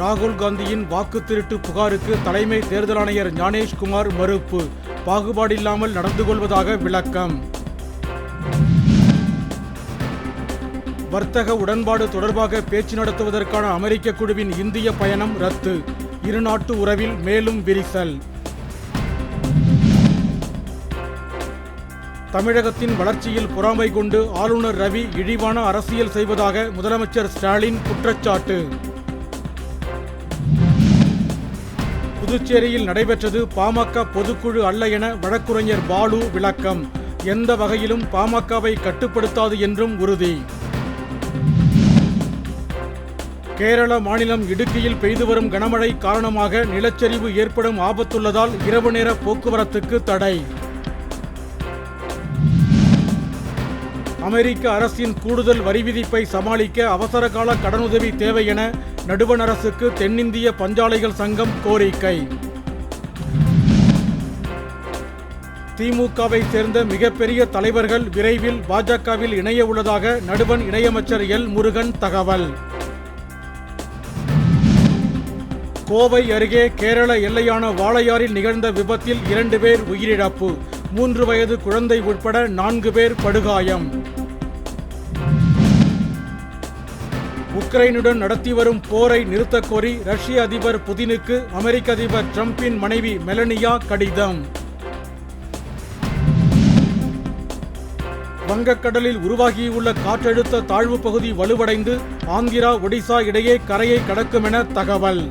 ராகுல் காந்தியின் வாக்கு திருட்டு புகாருக்கு தலைமை தேர்தல் ஆணையர் ஞானேஷ்குமார் மறுப்பு. பாகுபாடில்லாமல் நடந்து கொள்வதாக விளக்கம். வர்த்தக உடன்பாடு தொடர்பாக பேச்சு நடத்துவதற்கான அமெரிக்க குழுவின் இந்திய பயணம் ரத்து. இருநாட்டு உறவில் மேலும் விரிசல். தமிழகத்தின் வளர்ச்சியில் பொறாமை கொண்டு ஆளுநர் ரவி இழிவான அரசியல் செய்வதாக முதலமைச்சர் ஸ்டாலின் குற்றச்சாட்டு. புதுச்சேரியில் நடைபெற்றது பாமக பொதுக்குழு அல்ல என வழக்குரைஞர் பாலு விளக்கம். எந்த வகையிலும் பாமகவை கட்டுப்படுத்தாது என்றும் உறுதி. கேரள மாநிலம் இடுக்கியில் பெய்து வரும் கனமழை காரணமாக நிலச்சரிவு ஏற்படும் ஆபத்துள்ளதால் இரவு நேர போக்குவரத்துக்கு தடை. அமெரிக்க அரசின் கூடுதல் வரி விதிப்பை சமாளிக்க அவசரகால கடனுதவி தேவை என நடுவண் அரசுக்கு தென்னிந்திய பஞ்சாலைகள் சங்கம் கோரிக்கை. திமுகவை சேர்ந்த மிகப்பெரிய தலைவர்கள் விரைவில் பாஜகவில் இணைய உள்ளதாக நடுவண் இணையமைச்சர் எல். முருகன் தகவல். கோவை அருகே கேரள எல்லையான வாளையாறில் நிகழ்ந்த விபத்தில் இரண்டு பேர் உயிரிழப்பு. மூன்று வயது குழந்தை உட்பட நான்கு பேர் படுகாயம். உக்ரைனுடன் நடத்தி வரும் போரை நிறுத்தக் கோரி ரஷ்ய அதிபர் புதினுக்கு அமெரிக்க அதிபர் டிரம்பின் மனைவி மெலனியா கடிதம். வங்கக்கடலில் உருவாகியுள்ள காற்றழுத்த தாழ்வு பகுதி வலுவடைந்து ஆந்திரா ஒடிசா இடையே கரையை கடக்கும் என தகவல்.